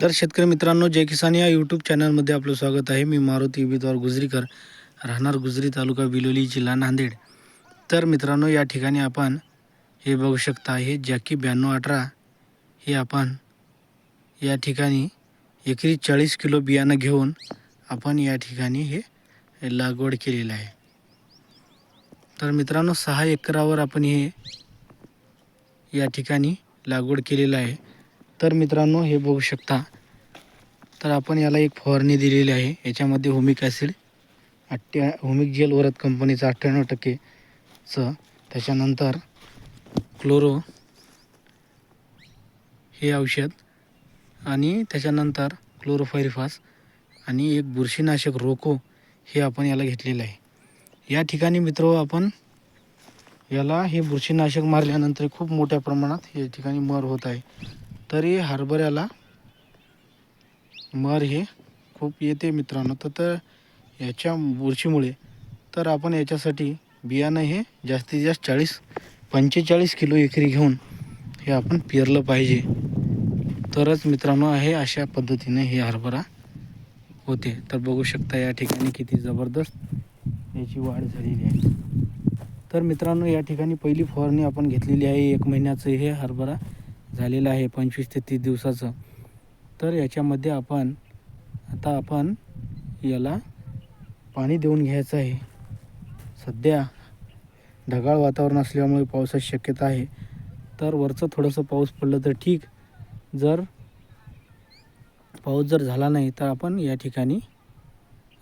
तर शेतकरी मित्रांनो जय किसान या यूट्यूब चॅनलमध्ये आपलं स्वागत आहे. मी मारुती उमेदवार गुजरीकर राहणार गुजरी तालुका बिलोली जिल्हा नांदेड. तर मित्रांनो या ठिकाणी आपण हे बघू शकता हे जॅकी ब्याण्णव अठरा हे आपण या ठिकाणी एकरी चाळीस किलो बियाणं घेऊन आपण या ठिकाणी हे लागवड केलेलं आहे. तर मित्रांनो सहा एकरावर आपण हे या ठिकाणी लागवड केलेलं आहे. तर मित्रांनो हे बघू शकता. तर आपण याला एक फवारणी दिलेली आहे. याच्यामध्ये होमिक ॲसिड अठ्ठ्या होमिक जेल वरत कंपनीचं अठ्ठ्याण्णव टक्केचं त्याच्यानंतर क्लोरो हे औषध आणि त्याच्यानंतर क्लोरोफायरिफास आणि एक बुरशीनाशक रोको हे आपण याला घेतलेलं आहे. या ठिकाणी मित्र आपण याला हे बुरशीनाशक मारल्यानंतर खूप मोठ्या प्रमाणात या ठिकाणी मर होत आहे. तरी हरभऱ्याला मर हे खूप येते मित्रांनो. तर तर याच्या बुरशीमुळे तर आपण याच्यासाठी बियाणं हे जास्तीत जास्त चाळीस पंचेचाळीस किलो एकरी घेऊन हे आपण पेरलं पाहिजे. तरच मित्रांनो आहे अशा पद्धतीने हे हरभरा होते. तर बघू शकता या ठिकाणी किती जबरदस्त याची वाढ झालेली आहे. तर मित्रांनो या ठिकाणी पहिली फवारणी आपण घेतलेली आहे. एक महिन्याचं हे हरभरा झालेलं आहे पंचवीस ते तीस दिवसाचं. तर याच्यामध्ये आपण आता आपण याला पाणी देऊन घ्यायचं आहे. सध्या ढगाळ वातावरण असल्यामुळे पावसाची शक्यता आहे. तर वरचं थोडंसं पाऊस पडलं तर ठीक. जर पाऊस जर झाला नाही तर आपण या ठिकाणी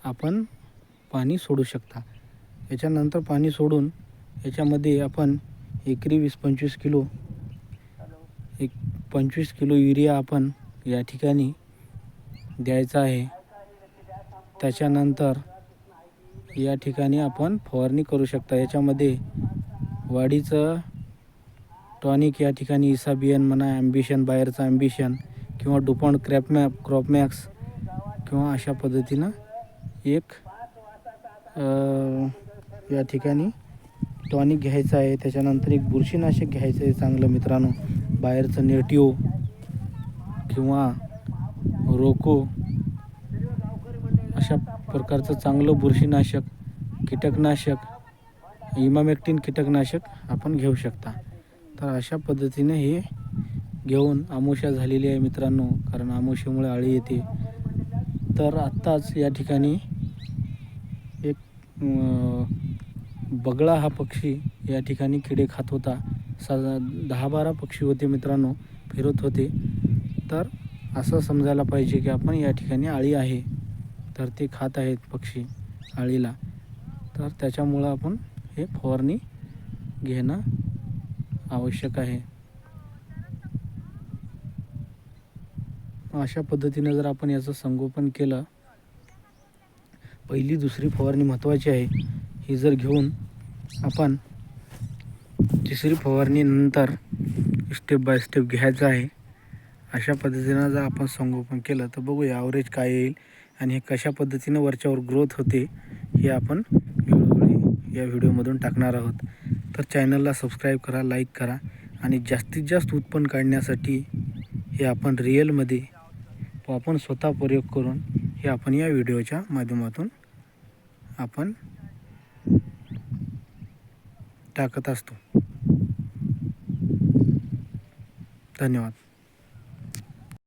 आपण पाणी सोडू शकता. याच्यानंतर पाणी सोडून याच्यामध्ये आपण एकरी वीस पंचवीस किलो पंचवीस किलो युरिया आपण या ठिकाणी द्यायचा आहे. त्याच्यानंतर या ठिकाणी आपण फवारणी करू शकता. याच्यामध्ये वाढीचं टॉनिक या ठिकाणी इसाबियन म्हणा ॲम्बिशन बाहेरचं ॲम्बिशन किंवा डुपॉन्ड क्रॅपमॅप क्रॉपमॅक्स किंवा अशा पद्धतीनं एक या ठिकाणी टॉनिक घ्यायचं आहे. त्याच्यानंतर एक बुरशीनाशक घ्यायचं आहे चांगलं मित्रांनो. बाहेरचं नेटिव किंवा रोको अशा प्रकारचं चांगलं बुरशीनाशक कीटकनाशक इमामेक्टिन कीटकनाशक आपण घेऊ शकता. तर अशा पद्धतीने हे घेऊन आमोशा झालेली आहे मित्रांनो कारण आमोशामुळे आळी येते. तर आत्ताच या ठिकाणी एक बगळा हा पक्षी या ठिकाणी किडे खात होता. सा दहा बारा पक्षी होते मित्रांनो फिरत होते. तर असं समजायला पाहिजे की आपण या ठिकाणी आळी आहे. तर ते खात आहेत पक्षी आळीला. तर त्याच्यामुळं आपण हे फवारणी घेणं आवश्यक आहे. अशा पद्धतीनं जर आपण याचं संगोपन केलं पहिली दुसरी फवारणी महत्त्वाची आहे. ही जर घेऊन आपण तिसरी फवारणीनंतर स्टेप बाय स्टेप घ्यायचं आहे. अशा पद्धतीनं जर आपण संगोपन केलं तर बघूया ॲव्हरेज काय येईल आणि हे कशा पद्धतीनं वरच्यावर ग्रोथ होते हे आपण वेळोवेळी या व्हिडिओमधून टाकणार आहोत. तर चॅनलला सबस्क्राईब करा लाईक करा आणि जास्तीत जास्त उत्पन्न काढण्यासाठी हे आपण रिअलमध्ये आपण स्वतः प्रयोग करून हे आपण या व्हिडिओच्या माध्यमातून आपण टाकत असतो. धन्यवाद.